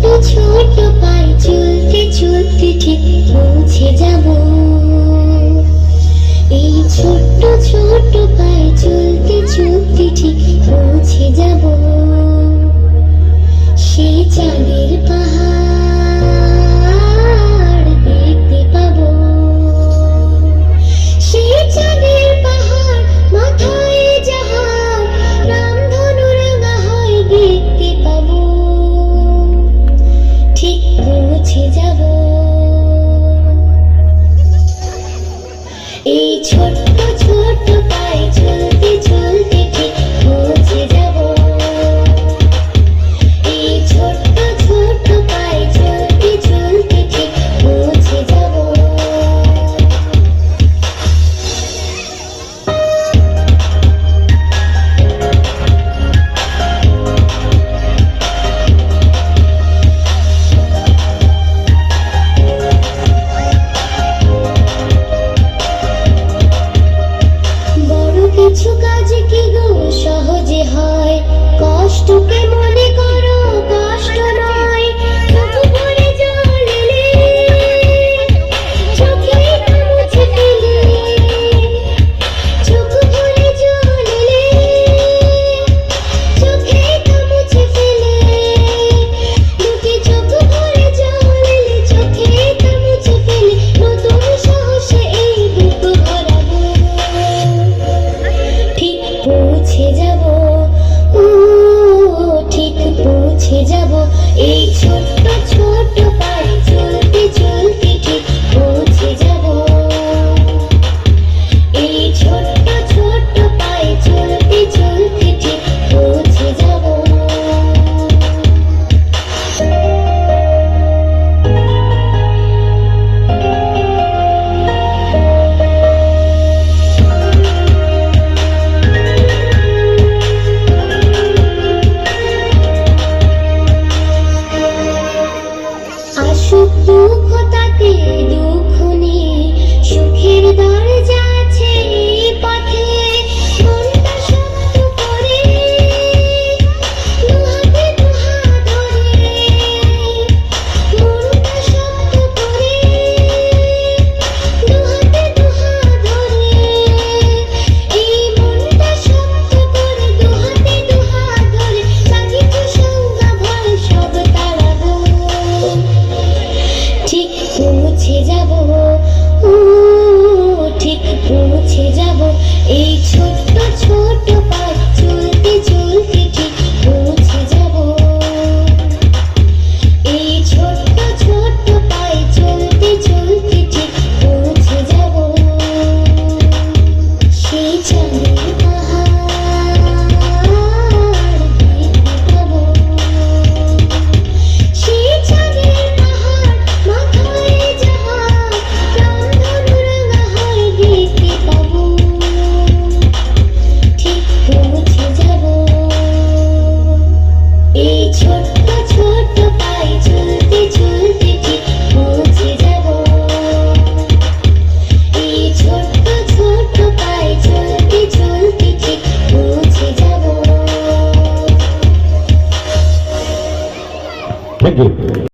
ছোট্ট ছোট পায়ে চলতে চলতে ঠিক পৌঁছে যাব। এই ছোট্ট ছোট পায়ে চলতে চলতে কিছু কাজ কি গো? সহজে হয় কষ্টকে Thank you. সুখী